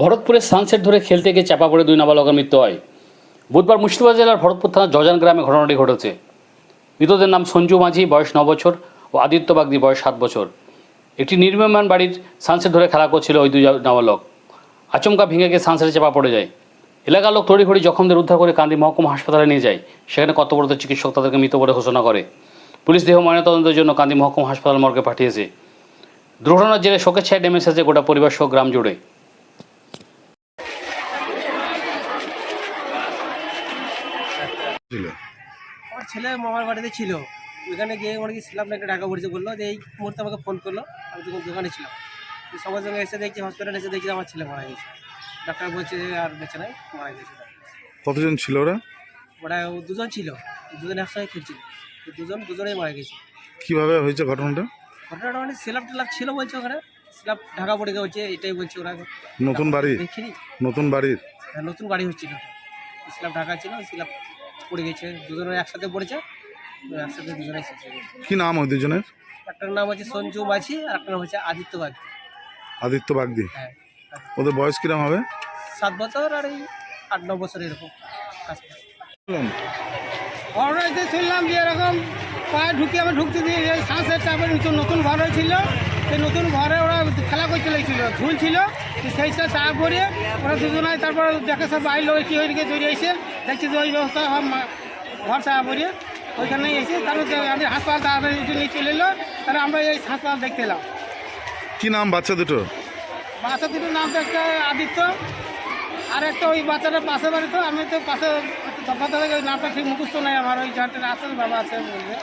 ভরতপুরের sunset ধরে খেলতে গিয়ে চাপা পড়ে দুই নাবালকের মৃত্যু হয়। বুধবার মুর্শিদাবাদ জেলার ভরতপুর থানার জজান গ্রামে ঘটনাটি ঘটেছে। মৃতদের নাম সঞ্জু মাঝি, বয়স ন বছর, ও আদিত্য বাগদি, বয়স সাত বছর। একটি নির্মীয়মান বাড়ির সানসেট ধরে খেলা করছিল ওই দুই নাবালক। আচমকা ভেঙে গিয়ে সানসেটে চাপা পড়ে যায়। এলাকার লোক তড়িঘড়ি জখমদের উদ্ধার করে কান্দি মহকুমা হাসপাতালে নিয়ে যায়। সেখানে কর্তব্যরত চিকিৎসক তাদেরকে মৃত বলে ঘোষণা করে। পুলিশ দেহ ময়নাতদন্তের জন্য কান্দি মহকুমা হাসপাতাল মর্গে পাঠিয়েছে। দুর্ঘটনার জেরে শোকের ছায় নেমে এসেছে গোটা পরিবার সহ গ্রাম জুড়ে। ছিল? আমার ছেলে মামার বাড়িতে ছিল। ওইখানে গিয়ে ওর কি ছিলাম না একটা টাকা পড়েছে বলল যে এই মুহূর্তে আমাকে ফোন করল আমি তখন দোকানে ছিলাম। সঙ্গে সঙ্গে এসে দেখছি হসপিটালে এসে দেখছি আমার ছেলে মারা গেছে। ডাক্তার বলছে আর বেঁচে নাই মারা গেছে। কতজন ছিল ওরা? ওরা দুজন ছিল দুজন একসঙ্গে খেলছিল। দুজন দুজনেই মারা গেছে। কীভাবে হয়েছে ঘটনাটা? ঘটনাটা মানে স্ল্যাব টেলাপ ছিল বলছে ওখানে স্ল্যাব ঢাকা পড়ে গেছে এটাই বলছে ওরা। নতুন বাড়ি? দেখিনি নতুন বাড়ির? হ্যাঁ, নতুন বাড়ি হচ্ছিল। স্ল্যাব ঢাকা ছিল স্ল্যাব পড়ে গেছে দুজনে একসাথে পড়েছে একসাথে দুজনে কি নাম ওই দুজনের? একটার নাম হচ্ছে সঞ্জু মাঝি আর একটার নাম হচ্ছে আদিত্য বাগ আদিত্য বাগদি হ্যাঁ ওদের বয়স কিরম হবে? সাত বছর আর এই আট ন বছর এরকম। ঘরে শুনলাম যে এরকম পায়ে ঢুকে আমি ঢুকতে দিয়ে এই শ্বাসের চাপের নতুন ঘর হয়েছিল। সেই নতুন ঘরে ওরা খেলা ঝুল ছিল সেইটা চাপ পড়ে ওরা দুজনায় তারপর দেখে সব বাইর কী হয়ে তৈরি হয়েছে দেখছি যে ওই ব্যবস্থা ঘর চাপা করে ওইখানে এসে তারপর যে আমি হাসপাতাল তাড়াতাড়ি নিয়ে চলে এলো তাহলে আমরা এই হাসপাতাল দেখতে এলাম। কী নাম বাচ্চা দুটো? বাচ্চা দুটোর নাম তো একটা আদিত্য আর একটা ওই বাচ্চাটা পাশে বাড়ি তো আমি তো পাশে তফাতে ওই নামটা ঠিক মুখস্থ নাই আমার ওই যাতে আছে বাবা আছে বলবে।